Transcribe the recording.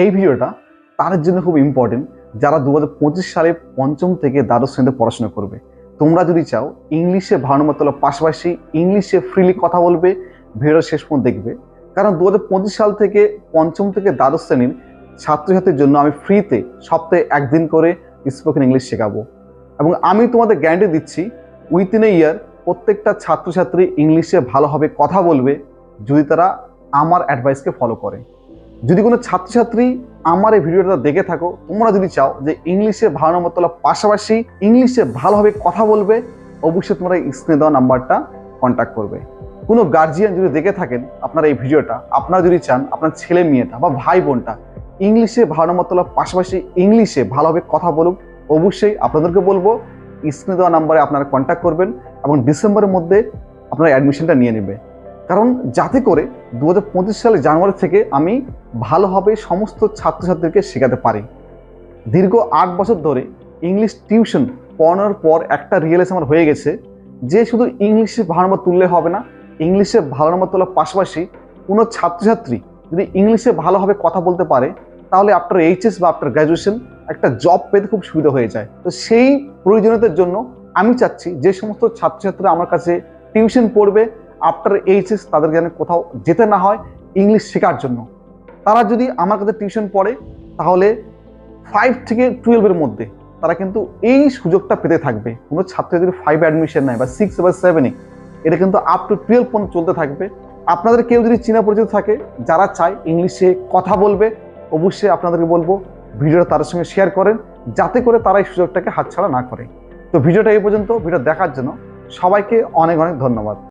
এই ভিডিওটা তার জন্য খুব ইম্পর্টেন্ট যারা দু হাজার পঁচিশ সালে পঞ্চম থেকে দ্বাদশ শ্রেণীতে পড়াশোনা করবে। তোমরা যদি চাও ইংলিশে ভালো মতো পাশাপাশি ইংলিশে ফ্রিলি কথা বলবে ভিডিও শেষ পর্যন্ত দেখবে। কারণ দু হাজার পঁচিশ সাল থেকে পঞ্চম থেকে দ্বাদশ শ্রেণির ছাত্রছাত্রীর জন্য আমি ফ্রিতে সপ্তাহে একদিন করে স্পোকেন ইংলিশ শেখাবো। এবং আমি তোমাদের গ্যারান্টি দিচ্ছি উইথিন এ ইয়ার প্রত্যেকটা ছাত্রছাত্রী ইংলিশে ভালোভাবে কথা বলবে, যদি তারা আমার অ্যাডভাইসকে ফলো করে। যদি কোনো ছাত্রছাত্রী আমার এই ভিডিওটা দেখে থাকো, তোমরা যদি চাও যে ইংলিশে ভালো নম্বর তোলার পাশাপাশি ইংলিশে ভালোভাবে কথা বলবে, অবশ্যই তোমরা এই স্ক্রিনে দেওয়া নাম্বারটা কন্ট্যাক্ট করবে। কোনো গার্জিয়ান যদি দেখে থাকেন আপনার এই ভিডিওটা, আপনারা যদি চান আপনার ছেলে মেয়েটা বা ভাই বোনটা ইংলিশে ভালো নম্বর তোলার পাশাপাশি ইংলিশে ভালোভাবে কথা বলুক, অবশ্যই আপনাদেরকে বলব স্ক্রিনে দেওয়া নাম্বারে আপনারা কন্ট্যাক্ট করবেন এবং ডিসেম্বরের মধ্যে আপনারা অ্যাডমিশনটা নিয়ে নেবে। কারণ যাতে করে দু হাজার পঁচিশ সালে জানুয়ারি থেকে আমি ভালোভাবে সমস্ত ছাত্রছাত্রীকে শেখাতে পারি। দীর্ঘ আট বছর ধরে ইংলিশ টিউশন পড়ানোর পর একটা রিয়েলাইজ আমার হয়ে গেছে যে শুধু ইংলিশে ভালো নম্বর তুললে হবে না, ইংলিশে ভালো নম্বর তোলার পাশাপাশি কোনো ছাত্রছাত্রী যদি ইংলিশে ভালোভাবে কথা বলতে পারে, তাহলে আফটার এইচএস বা আফটার গ্র্যাজুয়েশন একটা জব পেতে খুব সুবিধা হয়ে যায়। তো সেই প্রয়োজনীয়তার জন্য আমি চাচ্ছি যে সমস্ত ছাত্রছাত্রীরা আমার কাছে টিউশন পড়বে আফটার এইচএস তাদের যেন কোথাও যেতে না হয় ইংলিশ শেখার জন্য। তারা যদি আমার কাছে টিউশন পড়ে, তাহলে ফাইভ থেকে টুয়েলভের মধ্যে তারা কিন্তু এই সুযোগটা পেতে থাকবে। কোনো ছাত্র যদি ফাইভ অ্যাডমিশন নেয় বা সিক্স বা সেভেনে এটা কিন্তু আপ টু টুয়েলভ পর্যন্ত চলতে থাকবে। আপনাদের কেউ যদি চীনা পরিচিত থাকে, যারা চায় ইংলিশে কথা বলবে, অবশ্যই আপনাদেরকে বলব, ভিডিওটা তাদের সঙ্গে শেয়ার করেন, যাতে করে তারা এই সুযোগটাকে হাতছাড়া না করে। তো ভিডিওটা এই পর্যন্ত ভিডিও দেখার জন্য সবাইকে অনেক অনেক ধন্যবাদ।